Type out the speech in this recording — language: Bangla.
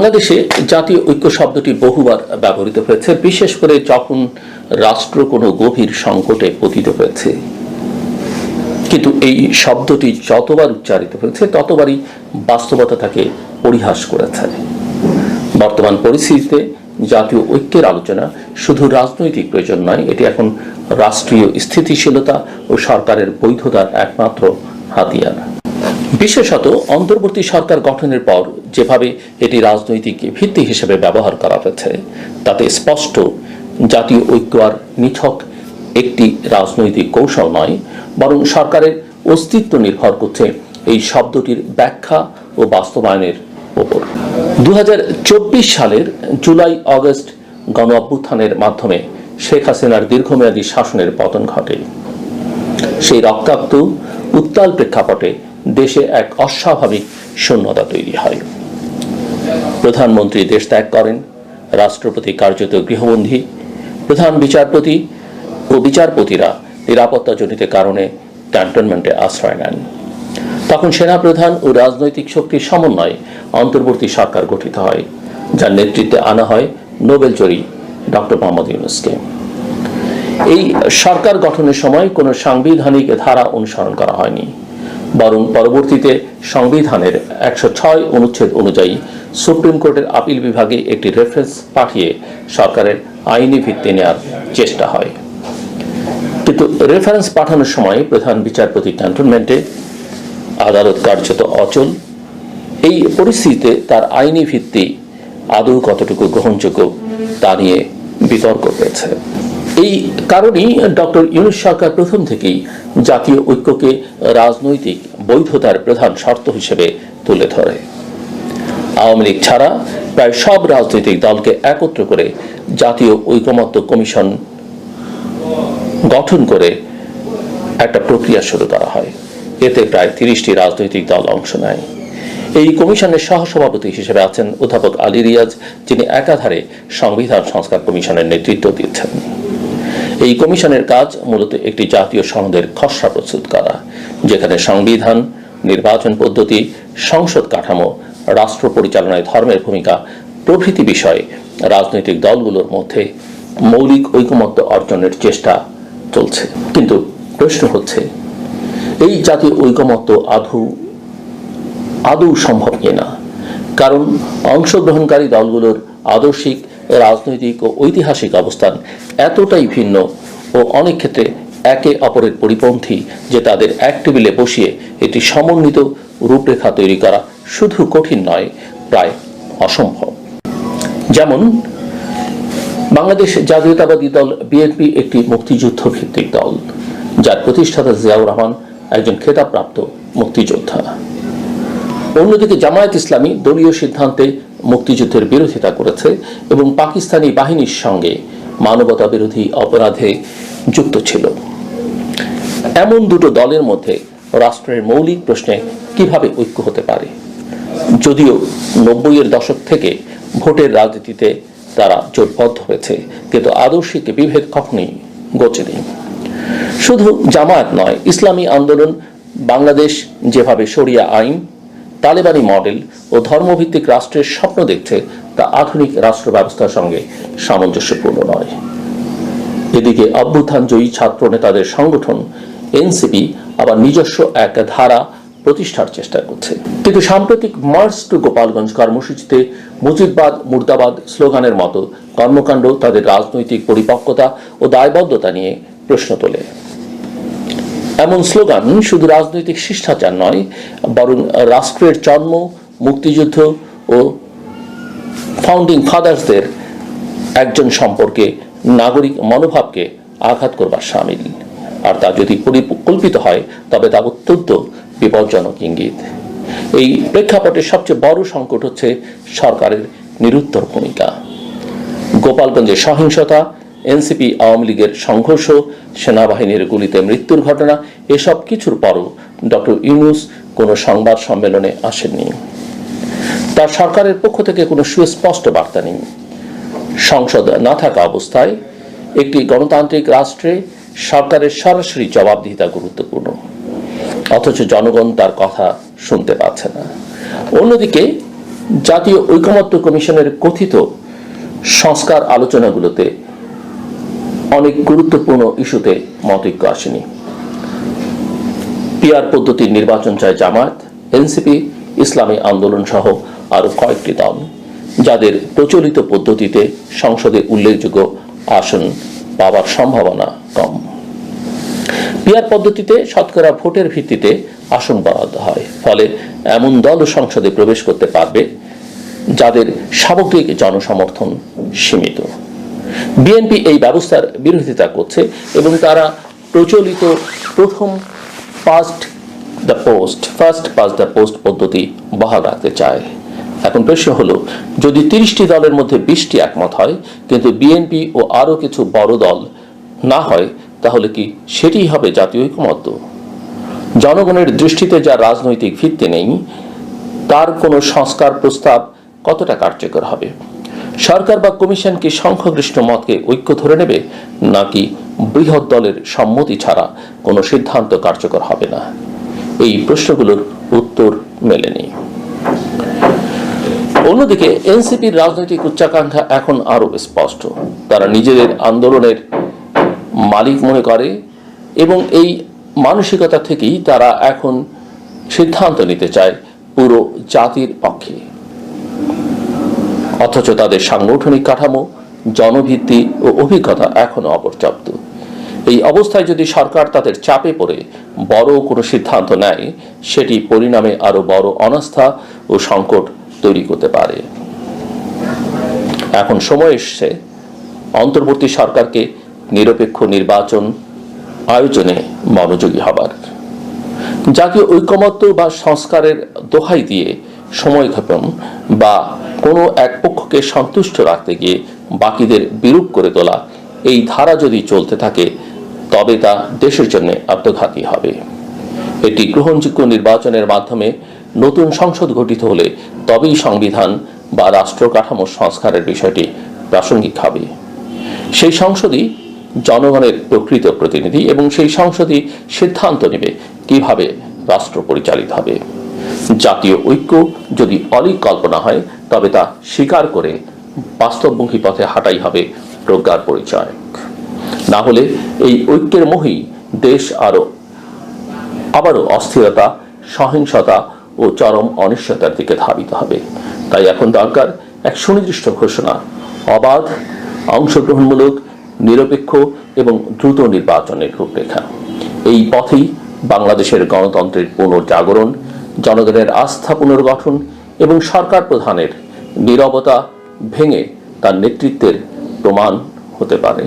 বাংলাদেশে জাতীয় ঐক্য শব্দটি বহুবার ব্যবহৃত হয়েছে, বিশেষ করে যখন রাষ্ট্র কোনো গভীর সংকটে পতিত হয়েছে। কিন্তু এই শব্দটি যতবার উচ্চারিত হয়েছে, ততবারই বাস্তবতা তাকে পরিহাস করেছে। বর্তমান পরিস্থিতিতে জাতীয় ঐক্যের আলোচনা শুধু রাজনৈতিক প্রয়োজন নয়, এটি এখন রাষ্ট্রীয় স্থিতিশীলতা ও সরকারের বৈধতার একমাত্র হাতিয়ার। বিশেষত অন্তর্বর্তী সরকার গঠনের পর যেভাবে এটি রাজনৈতিক ভিত্তি হিসেবে ব্যবহার করা হয়েছে, তাতে স্পষ্ট জাতীয় ঐক্য আর নিছক একটি রাজনৈতিক কৌশল নয়, বরং সরকারের অস্তিত্ব নির্ভর করছে এই শব্দটির ব্যাখ্যা ও বাস্তবায়নের ওপর। দু সালের জুলাই অগস্ট গণ অভ্যুত্থানের মাধ্যমে শেখ হাসিনার দীর্ঘমেয়াদী শাসনের পতন ঘটে। সেই রক্তাক্ত উত্তাল প্রেক্ষাপটে দেশে এক অস্বাভাবিক শূন্যতা তৈরি হয়। প্রধানমন্ত্রী দেশ ত্যাগ করেন, রাষ্ট্রপতি কার্যত গৃহবন্দী, প্রধান বিচারপতি ও বিচারপতিরা নিরাপত্তাজনিত কারণে ক্যান্টনমেন্টে আশ্রয় নেন। তখন সেনাপ্রধান ও রাজনৈতিক শক্তির সমন্বয়ে অন্তর্বর্তী সরকার গঠিত হয়, যার নেতৃত্বে আনা হয় নোবেল জয়ী ডক্টর মোহাম্মদ ইউনুসকে। এই সরকার গঠনের সময় কোনো সাংবিধানিক ধারা অনুসরণ করা হয়নি। বরং পরবর্তীতে সংবিধানের একশো ছয় অনুচ্ছেদ অনুযায়ী সুপ্রিম কোর্টের আপিল বিভাগে একটি রেফারেন্স পাঠিয়ে সরকারের আইনি ভিত্তি নেওয়ার চেষ্টা হয়। কিন্তু রেফারেন্স পাঠানোর সময় প্রধান বিচারপতি ক্যান্টনমেন্টে আদালত কার্যত অচল। এই পরিস্থিতিতে তার আইনি ভিত্তি আদৌ কতটুকু গ্রহণযোগ্য তা নিয়ে বিতর্ক হয়েছে এই কারণেই ডক্টর ইউনুস সরকার প্রথম থেকেই জাতীয় ঐক্যকে রাজনৈতিক বৈধতার প্রধান শর্ত হিসেবে তুলে ধরে। আওয়ামী লীগ ছাড়া প্রায় সব রাজনৈতিক দলকে একত্র করে জাতীয় ঐকমত্য কমিশন গঠন করে একটা প্রক্রিয়া শুরু করা হয়। এতে প্রায় তিরিশটি রাজনৈতিক দল অংশ নেয়। এই কমিশনের সহসভাপতি হিসেবে আছেন অধ্যাপক আলী রিয়াজ, যিনি একাধারে সংবিধান সংস্কার কমিশনের নেতৃত্ব দিচ্ছেন। এই কমিশনের কাজ মূলত একটি জাতীয় সনদের খসড়া প্রস্তুত করা, যেখানে সংবিধান, নির্বাচন পদ্ধতি, সংসদ কাঠামো, রাষ্ট্র পরিচালনায় ধর্মের ভূমিকা, প্রভৃতি বিষয়ে রাজনৈতিক দলগুলোর মধ্যে মৌলিক ঐকমত্য অর্জনের চেষ্টা চলছে। কিন্তু প্রশ্ন হচ্ছে, এই জাতীয় ঐকমত্য আদৌ আদৌ সম্ভব কিনা? কারণ অংশগ্রহণকারী দলগুলোর আদর্শিক রাজনৈতিক ও ঐতিহাসিক অবস্থান এতটাই ভিন্ন ও অনেক ক্ষেত্রে একে অপরের পরিপন্থী যে তাদের এক টেবিলে বসিয়ে একটি সমন্বিত রূপরেখা তৈরি করা শুধু কঠিন নয়, প্রায় অসম্ভব। যেমন, বাংলাদেশ জাতীয়তাবাদী দল বিএনপি একটি মুক্তিযুদ্ধ ভিত্তিক দল, যার প্রতিষ্ঠাতা জিয়াউর রহমান একজন খেতাবপ্রাপ্ত মুক্তিযোদ্ধা। অন্যদিকে জামায়াত ইসলামী দলীয় সিদ্ধান্তে মুক্তিযুদ্ধের বিরোধিতা করেছে এবং পাকিস্তানি বাহিনীর সঙ্গে মানবতা বিরোধী অপরাধে যুক্ত ছিল। এমন দুটো দলের মধ্যে রাষ্ট্রের মৌলিক প্রশ্নে কীভাবে ঐক্য হতে পারে? যদিও নব্বইয়ের দশক থেকে ভোটের রাজনীতিতে তারা জোটবদ্ধ হয়েছে, কিন্তু আদর্শিক বিভেদ কখনোই গোচেনি। শুধু জামায়াত নয়, ইসলামী আন্দোলন, বাংলাদেশ যেভাবে শরিয়া আইন তালেবানি মডেল ও ধর্মভিত্তিক রাষ্ট্রের স্বপ্ন দেখছে তা আধুনিক রাষ্ট্র ব্যবস্থার সঙ্গে সামঞ্জস্যপূর্ণ নয়। এদিকে অভ্যুত্থানজয়ী ছাত্র নেতাদের সংগঠন এনসিপি আবার নিজস্ব এক ধারা প্রতিষ্ঠার চেষ্টা করছে। কিন্তু সাম্প্রতিক মার্চ টু গোপালগঞ্জ কর্মসূচিতে মুজিববাদ, মুর্দাবাদ স্লোগানের মতো কর্মকাণ্ড তাদের রাজনৈতিক পরিপক্কতা ও দায়বদ্ধতা নিয়ে প্রশ্ন তোলে। এমন স্লোগান, শুধু রাজনৈতিক শিষ্টাচার নয়, বরং রাষ্ট্রের জন্ম, মুক্তিযুদ্ধ ও ফাউন্ডিং ফাদার্সদের একজন সম্পর্কে, নাগরিক মনোভাবকে আঘাত করবার সামিল। আর তা যদি পরিকল্পিত হয়, তবে তা অত্যন্ত বিপজ্জনক ইঙ্গিত। এই প্রেক্ষাপটে সবচেয়ে বড় সংকট হচ্ছে সরকারের নিরুত্তর ভূমিকা। গোপালগঞ্জের সহিংসতা এনসিপি আওয়ামী লীগের সংঘর্ষ, সেনাবাহিনীর গুলিতে মৃত্যুর ঘটনা, এসব কিছুর পরও ডক্টর ইউনুস কোনো সংবাদ সম্মেলনে আসেননি। তার সরকারের পক্ষ থেকে কোনো সুস্পষ্ট বার্তা নেই। সংসদ না থাকা অবস্থায় একটি গণতান্ত্রিক রাষ্ট্রে সরকারের সরাসরি জবাবদিহিতা গুরুত্বপূর্ণ। অথচ জনগণ তার কথা শুনতে পাচ্ছে না। অন্যদিকে, জাতীয় ঐকমত্য কমিশনের কথিত সংস্কার আলোচনাগুলোতে অনেক গুরুত্বপূর্ণ ইস্যুতে মতৈক্য আসেনি। পিয়ার পদ্ধতির নির্বাচন চায় জামায়াত, এনসিপি, ইসলামী আন্দোলন সহ আরও কয়েকটি দল, যাদের প্রচলিত পদ্ধতিতে সংসদে উল্লেখযোগ্য আসন পাওয়ার সম্ভাবনা কম। পিয়ার পদ্ধতিতে শতকরা ভোটের ভিত্তিতে আসন বরাদ্দ হয়, ফলে এমন দল সংসদে প্রবেশ করতে পারবে যাদের সামগ্রিক জনসমর্থন সীমিত। বিএনপি এই ব্যবস্থার বিরোধিতা করছে এবং তারা প্রচলিত প্রথম first the post first past the post পদ্ধতি বহাল রাখতে চায়। এখন প্রশ্ন হলো, যদি তিরিশটি দলের মধ্যে বিশটি একমত হয়, কিন্তু বিএনপি ও আরও কিছু বড় দল না হয়, তাহলে কি সেটিই হবে জাতীয় ঐকমত্য? জনগণের দৃষ্টিতে যা রাজনৈতিক ভিত্তি নেই, তার কোনো সংস্কার প্রস্তাব কতটা কার্যকর হবে? সরকার বা কমিশন কি সংখ্যাগরিষ্ঠ মতকে ঐক্য ধরে নেবে, নাকি বৃহৎ দলের সম্মতি ছাড়া কোনো সিদ্ধান্ত কার্যকর হবে না? এই প্রশ্নগুলোর উত্তর মেলেনি। অন্যদিকে, এনসিপির রাজনৈতিক উচ্চাকাঙ্ক্ষা এখন আরও স্পষ্ট। তারা নিজেদের আন্দোলনের মালিক মনে করে এবং এই মানসিকতা থেকেই তারা এখন সিদ্ধান্ত নিতে চায় পুরো জাতির পক্ষে। অথচ তাদের সাংগঠনিক কাঠামো জনভিত্তি ও অভিজ্ঞতা এখনও অপর্যাপ্ত। এই অবস্থায় যদি সরকার তাদের চাপে পড়ে, বড় কোনো সিদ্ধান্ত নেয়, সেটি পরিণামে আরও বড় অনাস্থা ও সংকট তৈরি করতে পারে। এখন সময় এসছে, অন্তর্বর্তী সরকারকে নিরপেক্ষ নির্বাচন আয়োজনে মনোযোগী হবার। জাতীয় ঐকমত্য বা সংস্কারের দোহাই দিয়ে সময় ক্ষেপণ বা কোনো এক পক্ষকে সন্তুষ্ট রাখতে গিয়ে বাকিদের বিরূপ করে তোলা এই ধারা যদি চলতে থাকে, তবে তা দেশের জন্য আত্মঘাতী হবে। এটি গ্রহণযোগ্য নির্বাচনের মাধ্যমে নতুন সংসদ গঠিত হলে তবেই সংবিধান বা রাষ্ট্র কাঠামো সংস্কারের বিষয়টি প্রাসঙ্গিক হবে। সেই সংসদই জনগণের প্রকৃত প্রতিনিধি এবং সেই সংসদই সিদ্ধান্ত নেবে কীভাবে রাষ্ট্র পরিচালিত হবে। জাতীয় ঐক্য যদি অলিক কল্পনা হয়, তবে তা স্বীকার করে বাস্তবমুখী পথে হাঁটাই হবে প্রজ্ঞার পরিচয়। না হলে এই ঐক্যের মোহেই দেশ আরও আবারও অস্থিরতা, সহিংসতা ও চরম অনিশ্চয়তার দিকে ধাবিত হবে। তাই এখন দরকার এক সুনির্দিষ্ট ঘোষণা, অবাধ, অংশগ্রহণমূলক, নিরপেক্ষ এবং দ্রুত নির্বাচনের রূপরেখা। এই পথেই বাংলাদেশের গণতন্ত্রের পুনর্জাগরণ জনগণের আস্থা পুনর্গঠন এবং সরকার প্রধানের নীরবতা ভেঙে তার নেতৃত্বের প্রমাণ হতে পারে।